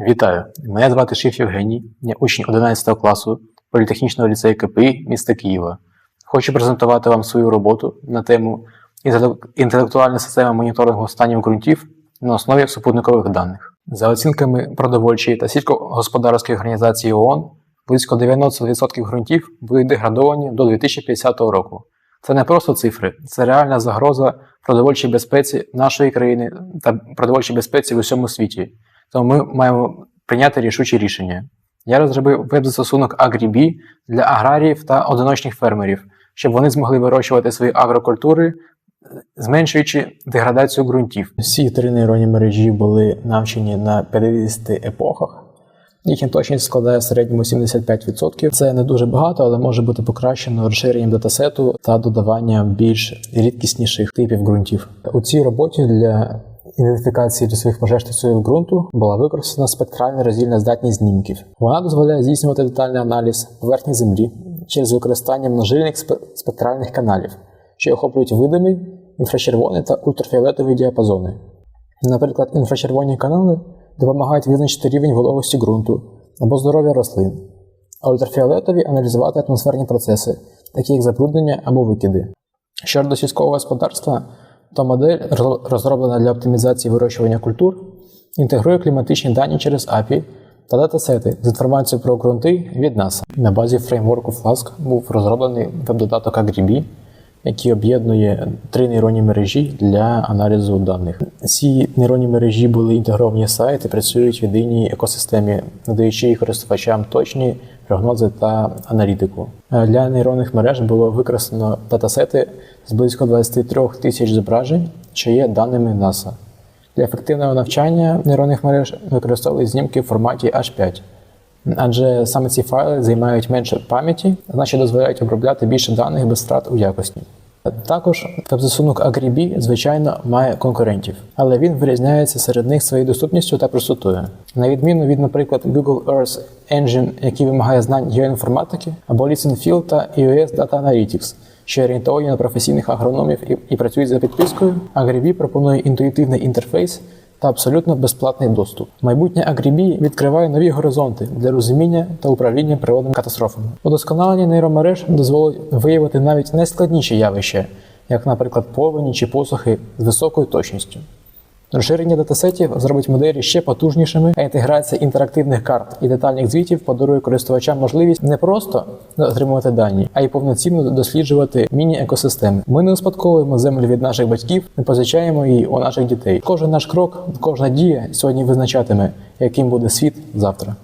Вітаю! Мене звати Шиф Євгеній, я учень 11 класу політехнічного ліцею КПІ міста Києва. Хочу презентувати вам свою роботу на тему інтелектуальна система моніторингу станів ґрунтів на основі супутникових даних. За оцінками продовольчої та сільськогосподарської організації ООН, близько 90% ґрунтів будуть деградовані до 2050 року. Це не просто цифри, це реальна загроза продовольчій безпеці нашої країни та продовольчій безпеці в усьому світі. Тому ми маємо прийняти рішучі рішення. Я розробив веб-застосунок AgriBee для аграріїв та одиночних фермерів, щоб вони змогли вирощувати свої агрокультури, зменшуючи деградацію ґрунтів. Всі три нейронні мережі були навчені на 50 епохах. Їхня точність складає в середньому 75%. Це не дуже багато, але може бути покращено розширенням датасету та додаванням більш рідкісніших типів ґрунтів. У цій роботі для ідентифікації лісових пожеж та слоїв ґрунту була використана спектральна роздільна здатність знімків. Вона дозволяє здійснювати детальний аналіз поверхні землі через використання множильних спектральних каналів, що охоплюють видимий, інфрачервоний та ультрафіолетовий діапазони. Наприклад, інфрачервоні канали допомагають визначити рівень вологості ґрунту або здоров'я рослин, а ультрафіолетові аналізувати атмосферні процеси, такі як забруднення або викиди. Щодо сільського господарства, то модель, розроблена для оптимізації вирощування культур, інтегрує кліматичні дані через API та датасети з інформацією про ґрунти від NASA. На базі фреймворку Flask був розроблений веб-додаток AgriBee, який об'єднує три нейронні мережі для аналізу даних. Ці нейронні мережі були інтегровані в сайт і працюють в єдиній екосистемі, надаючи користувачам точні прогнози та аналітику. Е, Для нейронних мереж було використано датасети з близько 23 тисяч зображень, що є даними НАСА. Для ефективного навчання нейронних мереж використовували знімки в форматі H5. Адже саме ці файли займають менше пам'яті, значить дозволяють обробляти більше даних без втрат у якості. Також веб-застосунок AgriBee, звичайно, має конкурентів, але він вирізняється серед них своєю доступністю та простотою. На відміну від, наприклад, Google Earth Engine, який вимагає знань геоінформатики, або ListenField та iOS Data Analytics, що орієнтовані на професійних агрономів і, і працюють за підпискою, AgriBee пропонує інтуїтивний інтерфейс та абсолютно безплатний доступ. Майбутнє Агрібі відкриває нові горизонти для розуміння та управління природними катастрофами. Удосконалення нейромереж дозволить виявити навіть найскладніші явища, як, наприклад, повені чи посухи з високою точністю. Розширення датасетів зробить моделі ще потужнішими, а інтеграція інтерактивних карт і детальних звітів подарує користувачам можливість не просто отримувати дані, а й повноцінно досліджувати міні-екосистеми. Ми не успадковуємо землю від наших батьків, не позичаємо її у наших дітей. Кожен наш крок, кожна дія сьогодні визначатиме, яким буде світ завтра.